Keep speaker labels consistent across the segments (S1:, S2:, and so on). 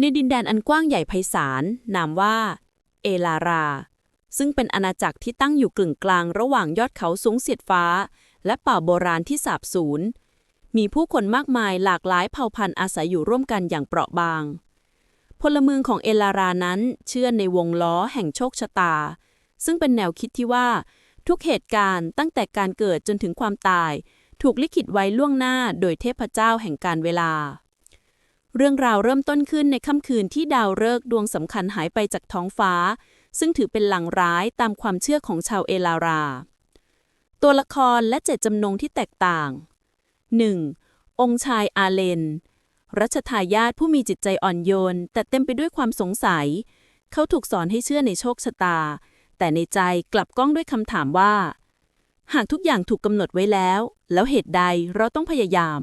S1: ในดินแดนอันกว้างใหญ่ไพศาล นามว่า เอลารา ซึ่งเป็นอาณาจักรที่ตั้งอยู่กึ่งกลางระหว่างยอดเขาสูงเสียดฟ้า และป่าโบราณที่สาบสูญ มีผู้คนมากมายหลากหลายเผ่าพันธุ์อาศัยอยู่ร่วมกันอย่างเปราะบาง พลเมืองของเอลารานั้นเชื่อในวงล้อแห่งโชคชะตา ซึ่งเป็นแนวคิดที่ว่า ทุกเหตุการณ์ตั้งแต่การเกิดจนถึงความตาย ถูกลิขิตไว้ล่วงหน้าโดยเทพเจ้าแห่งการเวลา เรื่องราวเริ่มต้นขึ้นในค่ำคืนที่ดาวฤกษ์ดวงสำคัญหายไปจากท้องฟ้า ซึ่งถือเป็นหลังร้ายตามความเชื่อของชาวเอลารา ตัวละครและเจตจำนงที่แตกต่าง 1. องค์ชายอาเลน รัชทายาทผู้มีจิตใจอ่อนโยน แต่เต็มไปด้วยความสงสัย เขาถูกสอนให้เชื่อในโชคชะตา แต่ในใจกลับก้องด้วยคำถามว่า หากทุกอย่างถูกกำหนดไว้แล้ว แล้วเหตุใดเราต้องพยายาม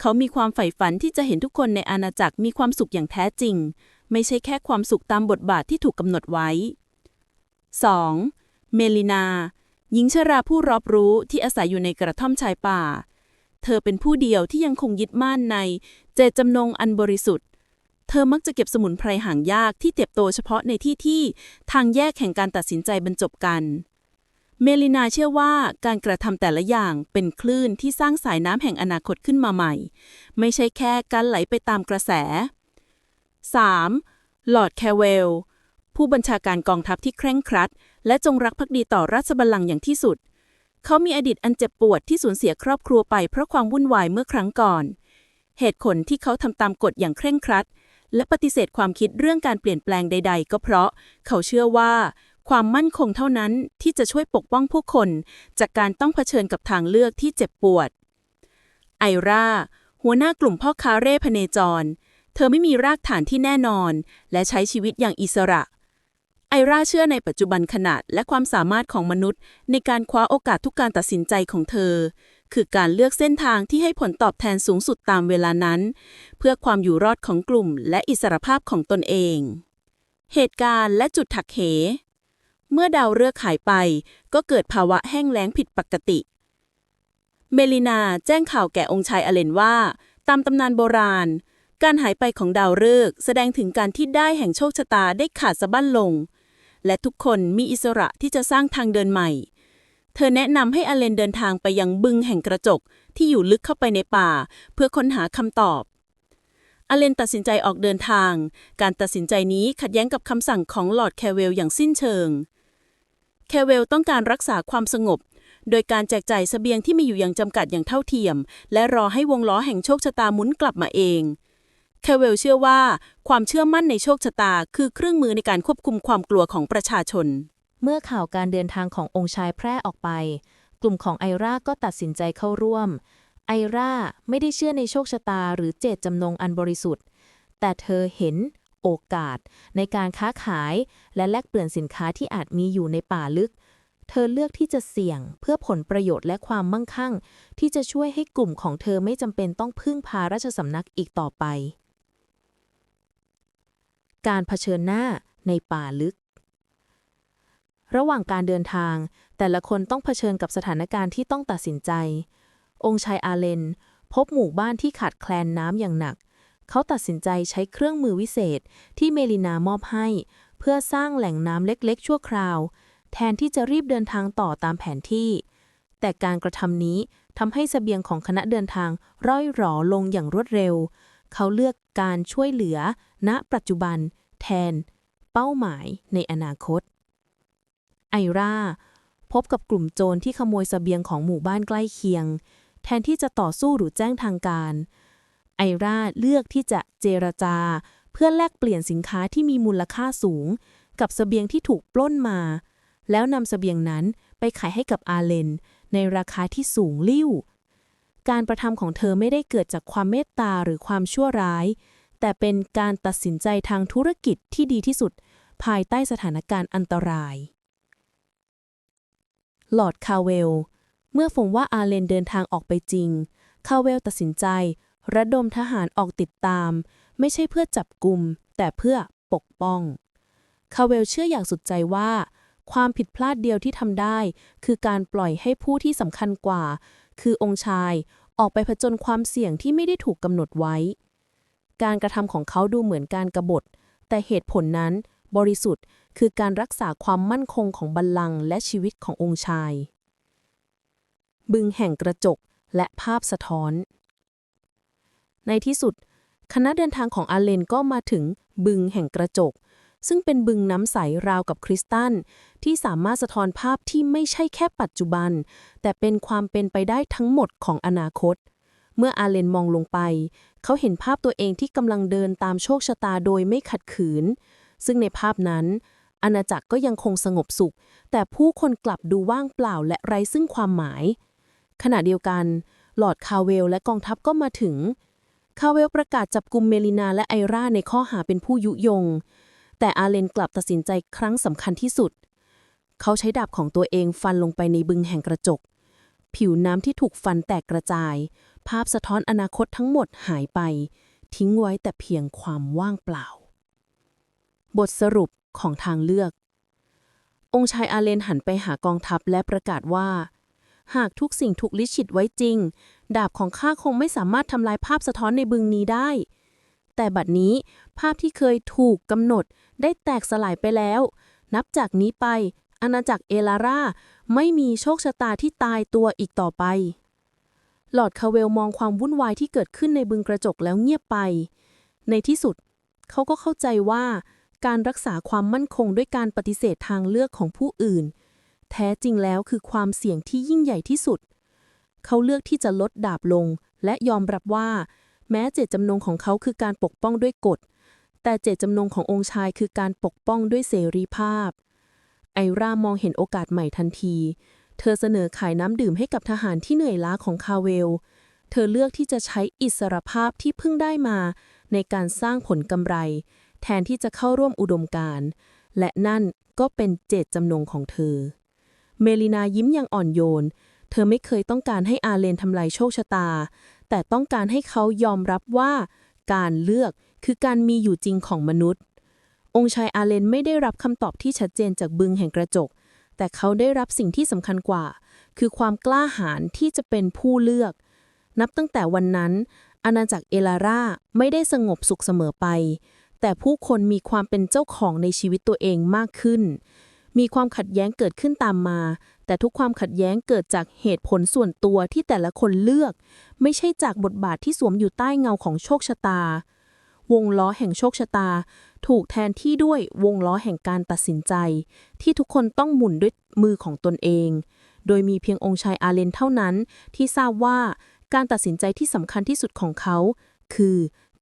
S1: เขามีความใฝ่ฝันที่จะเห็นทุกคนในอาณาจักรมีความสุขอย่างแท้จริง ไม่ใช่แค่ความสุขตามบทบาทที่ถูกกำหนดไว้ 2. เมลินา หญิงชราผู้รอบรู้ที่อาศัยอยู่ในกระท่อมชายป่า เธอเป็นผู้เดียวที่ยังคงยึดมั่นใน เจตจำนงอันบริสุทธิ์ เธอมักจะเก็บสมุนไพรหางยากที่เติบโตเฉพาะในที่ที่ทางแยกแห่งการตัดสินใจบรรจบกัน เมลินาเชื่อว่าการกระทำแต่ละอย่างเป็นคลื่นที่สร้างสายน้ำแห่งอนาคตขึ้นมาใหม่ ไม่ใช่แค่การไหลไปตามกระแส 3. ลอร์ดแคเวล ผู้บัญชาการกองทัพที่เคร่งครัด และจงรักภักดีต่อราชบัลลังก์อย่างที่สุด เขามีอดีตอันเจ็บปวดที่สูญเสียครอบครัวไปเพราะความวุ่นวายเมื่อครั้งก่อน เหตุผลที่เขาทำตามกฎอย่างเคร่งครัด และปฏิเสธความคิดเรื่องการเปลี่ยนแปลงใด ๆ ก็เพราะเขาเชื่อว่า ความมั่นคงเท่านั้นที่จะช่วยปกป้องผู้คน จากการต้องเผชิญกับทางเลือกที่เจ็บปวด ไอราหัวหน้ากลุ่มพ่อค้าเร่พเนจร เธอไม่มีรากฐานที่แน่นอน และใช้ชีวิตอย่างอิสระ ไอราเชื่อในปัจจุบันขนาดและความสามารถของมนุษย์ ในการคว้าโอกาสทุกการตัดสินใจของเธอ คือการเลือกเส้นทางที่ให้ผลตอบแทนสูงสุดตามเวลานั้น เพื่อความอยู่รอดของกลุ่มและอิสรภาพของตนเอง เหตุการณ์และจุดถักเห เมื่อดาวฤกษ์หายไป ก็เกิดภาวะแห้งแล้งผิดปกติ เมลินาแจ้งข่าวแก่องค์ชายอเลนว่า ตามตำนานโบราณ การหายไปของดาวฤกษ์แสดงถึงการที่ได้แห่งโชคชะตาได้ขาดสะบั้นลง และทุกคนมีอิสระที่จะสร้างทางเดินใหม่ เธอแนะนำให้อเลนเดินทางไปยังบึงแห่งกระจกที่อยู่ลึกเข้าไปในป่า เพื่อค้นหาคำตอบอเลนตัดสินใจออกเดินทาง การตัดสินใจนี้ขัดแย้งกับคำสั่งของลอร์ดแคเวลอย่างสิ้นเชิง แคเวลต้องการรักษาความสงบ โดยการแจกจ่ายเสบียงที่มีอยู่อย่างจำกัดอย่างเท่าเทียม และรอให้วงล้อแห่งโชคชะตาหมุนกลับมาเองแคเวลเชื่อว่า ความเชื่อมั่นในโชคชะตา คือเครื่องมือในการควบคุมความกลัวของประชาชน
S2: เมื่อข่าวการเดินทางขององค์ชายแพร่ออกไป กลุ่มของไอราก็ตัดสินใจเข้าร่วม ไอราไม่ได้เชื่อในโชคชะตาหรือเจตจำนงอันบริสุทธิ์ แต่เธอเห็น โอกาส ในการค้าขาย และแลกเปลี่ยนสินค้าที่อาจมีอยู่ในป่าลึก เธอเลือกที่จะเสี่ยงเพื่อผลประโยชน์และความมั่งคั่ง ที่จะช่วยให้กลุ่มของเธอไม่จำเป็นต้องพึ่งพาราชสำนักอีกต่อไป การเผชิญหน้าในป่าลึกระหว่างการเดินทาง แต่ละคนต้องเผชิญกับสถานการณ์ที่ต้องตัดสินใจ องค์ชายอาเลน พบหมู่บ้านที่ขาดแคลนน้ำอย่างหนัก เขาตัดสินใจใช้เครื่องมือวิเศษที่เมลินามอบให้ เพื่อสร้างแหล่งน้ำเล็กๆ ชั่วคราว แทนที่จะรีบเดินทางต่อตามแผนที่ แต่การกระทำนี้ทำให้เสบียงของคณะเดินทางร่อยหรอลงอย่างรวดเร็ว เขาเลือกการช่วยเหลือ ณปัจจุบัน แทน เป้าหมายในอนาคต ไอราพบกับกลุ่มโจรที่ขโมยเสบียงของหมู่บ้านใกล้เคียง แทนที่จะต่อสู้หรือแจ้งทางการ ไอราเลือกที่จะเจรจา เพื่อแลกเปลี่ยนสินค้าที่มีมูลค่าสูง กับเสบียงที่ถูกปล้นมา แล้วนำเสบียงนั้นไปขายให้กับอาเลน ในราคาที่สูงลิ่ว การประทำของเธอไม่ได้เกิดจากความเมตตาหรือความชั่วร้าย แต่เป็นการตัดสินใจทางธุรกิจที่ดีที่สุด ภายใต้สถานการณ์อันตรายลอร์ดคาเวล เมื่อฝงว่าอาเลนเดินทางออกไปจริง คาเวลตัดสินใจ ระดมทหารออกติดตาม ไม่ใช่เพื่อจับกลุ่มแต่เพื่อปกป้อง คาเวลเชื่ออย่างสุดใจว่า ความผิดพลาดเดียวที่ทำได้ คือการปล่อยให้ผู้ที่สำคัญกว่า คือองค์ชายออกไปผจญความเสี่ยงที่ไม่ได้ถูกกำหนดไว้ การกระทำของเขาดูเหมือนการกรบฏ แต่เหตุผลนั้นบริสุทธิ์คือการรักษาความมั่นคงของบัลลังก์และชีวิตขององค์ชาย บึงแห่งกระจกและภาพสะท้อน ในที่สุด คณะเดินทางของอาเลนก็มาถึงบึงแห่งกระจก ซึ่งเป็นบึงน้ำใสราวกับคริสตัล ที่สามารถสะท้อนภาพที่ไม่ใช่แค่ปัจจุบัน แต่เป็นความเป็นไปได้ทั้งหมดของอนาคต เมื่ออาเลนมองลงไป เขาเห็นภาพตัวเองที่กำลังเดินตามโชคชะตาโดยไม่ขัดขืน ซึ่งในภาพนั้นอาณาจักรก็ยังคงสงบสุข แต่ผู้คนกลับดูว่างเปล่าและไร้ซึ่งความหมาย ขณะเดียวกันลอดคาเวลและกองทัพก็มาถึง คาเวลประกาศจับกลุ่มเมลินาและไอราในข้อหาเป็นผู้ยุยง แต่อาเลนกลับตัดสินใจครั้งสำคัญที่สุด เขาใช้ดาบของตัวเองฟันลงไปในบึงแห่งกระจก ผิวน้ำที่ถูกฟันแตกกระจาย ภาพสะท้อนอนาคตทั้งหมดหายไป ทิ้งไว้แต่เพียงความว่างเปล่า บทสรุปของทางเลือก องค์ชายอาเลนหันไปหากองทัพและประกาศว่า หากทุกสิ่งถูกลิขิตไว้จริง ดาบของข้าคงไม่สามารถทำลายภาพสะท้อนในบึงนี้ได้ แต่บัดนี้ภาพที่เคยถูกกำหนดได้แตกสลายไปแล้ว นับจากนี้ไป อาณาจักรเอลาร่าไม่มีโชคชะตาที่ตายตัวอีกต่อไป หลอดคาเวลมองความวุ่นวายที่เกิดขึ้นในบึงกระจกแล้วเงียบไป ในที่สุด เขาก็เข้าใจว่าการรักษาความมั่นคงด้วยการปฏิเสธทางเลือกของผู้อื่น แท้จริงแล้วคือความเสี่ยงที่ยิ่งใหญ่ที่สุด เขาเลือกที่จะลดดาบลง และยอมรับว่า แม้เจตจำนงของเขาคือการปกป้องด้วยกฎ แต่เจตจำนงขององค์ชายคือการปกป้องด้วยเสรีภาพ ไอรามองเห็นโอกาสใหม่ทันที เธอเสนอขายน้ำดื่มให้กับทหารที่เหนื่อยล้าของคาเวล เธอเลือกที่จะใช้อิสรภาพที่เพิ่งได้มา ในการสร้างผลกำไร แทนที่จะเข้าร่วมอุดมการณ์และนั่นก็เป็นเจตจำนงของเธอ เมลินายิ้มอย่างอ่อนโยน เธอไม่เคยต้องการให้อาเลนทำลายโชคชะตา แต่ต้องการให้เขายอมรับว่า การเลือกคือการมีอยู่จริงของมนุษย์ องค์ชายอาเลนไม่ได้รับคำตอบที่ชัดเจนจากบึงแห่งกระจก แต่เขาได้รับสิ่งที่สำคัญกว่า คือความกล้าหาญที่จะเป็นผู้เลือก นับตั้งแต่วันนั้น อาณาจักรเอลาร่าไม่ได้สงบสุขเสมอไป แต่ผู้คนมีความเป็นเจ้าของในชีวิตตัวเองมากขึ้น มีความขัดแย้งเกิดขึ้นตามมา แต่ทุกความขัดแย้งเกิดจากเหตุผลส่วนตัวที่แต่ละคนเลือก ไม่ใช่จากบทบาทที่สวมอยู่ใต้เงาของโชคชะตา วงล้อแห่งโชคชะตา ถูกแทนที่ด้วยวงล้อแห่งการตัดสินใจ ที่ทุกคนต้องหมุนด้วยมือของตนเอง โดยมีเพียงองค์ชายอาเลนเท่านั้น ที่ทราบว่าการตัดสินใจที่สำคัญที่สุดของเขา คือ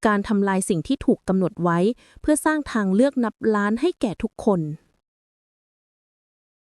S2: การทำลายสิ่งที่ถูกกำหนดไว้ เพื่อสร้างทางเลือกนับล้านให้แก่ทุกคน